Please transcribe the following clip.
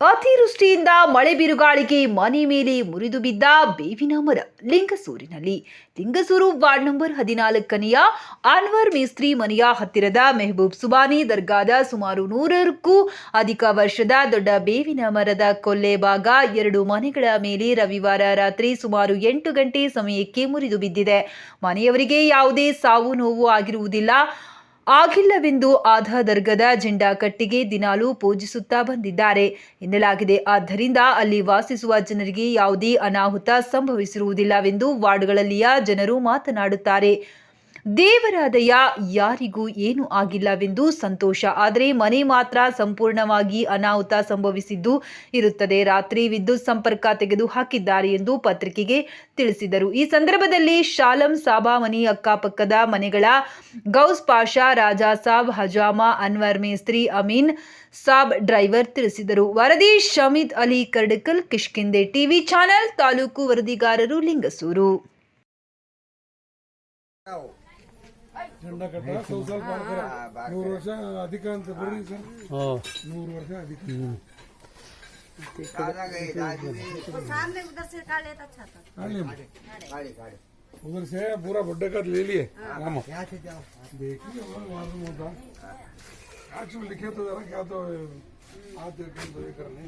ಅತಿವೃಷ್ಟಿಯಿಂದ ಮಳೆ ಬಿರುಗಾಳಿಗೆ ಮನೆ ಮೇಲೆ ಮುರಿದು ಬಿದ್ದ ಬೇವಿನ ಮರ ಲಿಂಗಸೂರಿನಲ್ಲಿ. ಲಿಂಗಸೂರು ವಾರ್ಡ್ ನಂಬರ್ ಹದಿನಾಲ್ಕನೆಯ ಅನ್ವರ್ ಮೇಸ್ತ್ರಿ ಮನೆಯ ಹತ್ತಿರದ ಮೆಹಬೂಬ್ ಸುಬಾನಿ ದರ್ಗಾದ ಸುಮಾರು ನೂರಕ್ಕೂ ಅಧಿಕ ವರ್ಷದ ದೊಡ್ಡ ಬೇವಿನ ಮರದ ಕೊಲ್ಲೆ ಭಾಗ ಎರಡು ಮನೆಗಳ ಮೇಲೆ ರವಿವಾರ ರಾತ್ರಿ ಸುಮಾರು ಎಂಟು ಗಂಟೆ ಸಮಯಕ್ಕೆ ಮುರಿದು ಬಿದ್ದಿದೆ. ಮನೆಯವರಿಗೆ ಯಾವುದೇ ಸಾವು ನೋವು ಆಗಿರುವುದಿಲ್ಲ. ಆಗಿಲ್ಲವೆಂದು ಆಧಾ ದರ್ಗದ ಜೆಂಡಾ ಕಟ್ಟಿಗೆ ದಿನಾಲೂ ಪೂಜಿಸುತ್ತಾ ಬಂದಿದ್ದಾರೆ. ಎನ್ನಲಾಗಿದೆ. ಆದ್ದರಿಂದ ಅಲ್ಲಿ ವಾಸಿಸುವ ಜನರಿಗೆ ಯಾವುದೇ ಅನಾಹುತ ಸಂಭವಿಸಿರುವುದಿಲ್ಲವೆಂದು ವಾರ್ಡ್ಗಳಲ್ಲಿಯ ಜನರು ಮಾತನಾಡುತ್ತಾರೆ. ದೇವರಾದಯ ಯಾರಿಗೂ ಏನೂ ಆಗಿಲ್ಲವೆಂದು ಸಂತೋಷ. ಆದರೆ ಮನೆ ಮಾತ್ರ ಸಂಪೂರ್ಣವಾಗಿ ಅನಾಹುತ ಸಂಭವಿಸಿದ್ದು ಇರುತ್ತದೆ. ರಾತ್ರಿ ವಿದ್ಯುತ್ ಸಂಪರ್ಕ ತೆಗೆದು ಹಾಕಿದ್ದಾರೆ ಎಂದು ಪತ್ರಿಕೆಗೆ ತಿಳಿಸಿದರು. ಈ ಸಂದರ್ಭದಲ್ಲಿ ಶಾಲಂ ಸಾಬಾ ಮನಿ ಅಕ್ಕಪಕ್ಕದ ಮನೆಗಳ ಗೌಸ್ ಪಾಷಾ, ರಾಜಾ ಸಾಬ್, ಹಜಾಮಾ, ಅನ್ವರ್ ಮೇಸ್ತ್ರಿ, ಅಮೀನ್ ಸಾಬ್ ಡ್ರೈವರ್ ತಿಳಿಸಿದರು. ವರದಿ ಶಮೀದ್ ಅಲಿ ಕರ್ಡಕಲ್ ಕಿಷ್ಕಿಂದೆ ಟಿವಿ ಚಾನೆಲ್, ತಾಲೂಕು ವರದಿಗಾರರು ಲಿಂಗಸೂರು. ಜೆಂಡ ಕಟ್ಟ ಸ್ವಲ್ಪ ಸ್ವಲ್ಪ ಹಾಕ್ಯಾರ. ನೂರು ವರ್ಷ ಅಧಿಕ ಅಂತ ಬರ್ರಿ ಸರ್ ನೂರು ವರ್ಷ ಅಧಿಕ सामने उधर से काट लेता अच्छा था काढले उधर से पूरा बड्डे का ले लिए राम देखिए और मालूम होता आज लिखे तो जरा क्या तो हाथ देख के तो ये करने